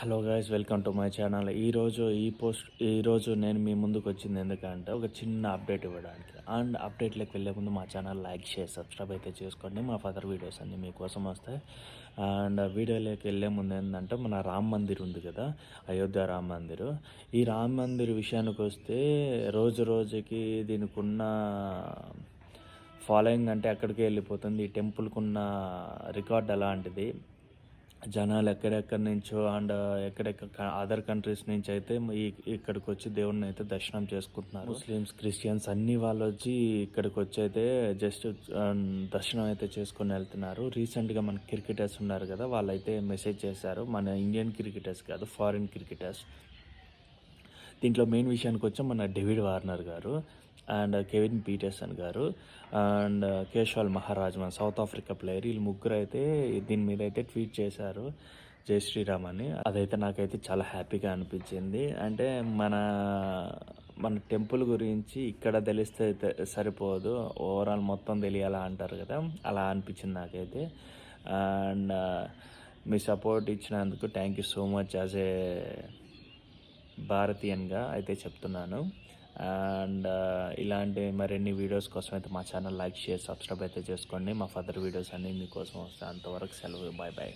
Hello guys welcome to my channel. ఈరోజు ఈ post ఈరోజు నేను మీ ముందుకు వచ్చింది ఎందుకంటే ఒక చిన్న అప్డేట్ ఇవ్వడానికి. అండ్ అప్డేట్లోకి వెళ్ళే ముందు మా ఛానల్ లైక్ షేర్ సబ్స్క్రైబ్ అయితే చేసుకోండి. మా ఫదర్ వీడియోస్ అన్నీ మీకోసం వస్తాయి. అండ్ వీడియోలోకి వెళ్ళే ముందు ఏంటంటే మన రామ్ మందిర్ ఉంది కదా అయోధ్య రామ్ మందిర్. ఈ రామ్ మందిర్ విషయానికి వస్తే రోజు రోజుకి దీనికి ఉన్న ఫాలోయింగ్ అంటే ఎక్కడికి వెళ్ళిపోతుంది. ఈ టెంపుల్కున్న రికార్డ్ అలాంటిది. జనాలు ఎక్కడెక్కడి నుంచో అండ్ ఎక్కడెక్కడ అదర్ కంట్రీస్ నుంచి అయితే ఈ ఇక్కడికి వచ్చి దేవుడిని అయితే దర్శనం చేసుకుంటున్నారు. ముస్లిమ్స్ క్రిస్టియన్స్ అన్ని వాళ్ళు వచ్చి ఇక్కడికి వచ్చి అయితే జస్ట్ దర్శనం అయితే చేసుకొని వెళ్తున్నారు. రీసెంట్గా మన క్రికెటర్స్ ఉన్నారు కదా వాళ్ళైతే మెసేజ్ చేశారు. మన ఇండియన్ క్రికెటర్స్ కాదు ఫారిన్ క్రికెటర్స్. దీంట్లో మెయిన్ విషయానికి వచ్చి మన డేవిడ్ వార్నర్ గారు అండ్ కెవిన్ పీటర్సన్ గారు అండ్ కేశవాల్ మహారాజ్ మన సౌత్ ఆఫ్రికా ప్లేయర్. వీళ్ళు ముగ్గురు అయితే దీని మీద అయితే ట్వీట్ చేశారు. జై శ్రీరామ్ అని. అదైతే నాకైతే చాలా హ్యాపీగా అనిపించింది. అంటే మన మన టెంపుల్ గురించి ఇక్కడ తెలిస్తే సరిపోదు. ఓవరాల్ మొత్తం తెలియాలా అంటారు కదా. అలా అనిపించింది నాకైతే. అండ్ మీ సపోర్ట్ ఇచ్చినందుకు thank you so much as a భారతీయన్గా అయితే చెప్తున్నాను. అండ్ ఇలాంటి మరిన్ని వీడియోస్ కోసం అయితే మా ఛానల్ లైక్ షేర్ సబ్స్క్రైబ్ అయితే చేసుకోండి. మా ఫర్దర్ వీడియోస్ అన్నీ మీకోసం వస్తాయి. అంతవరకు సెలవు. Bye bye.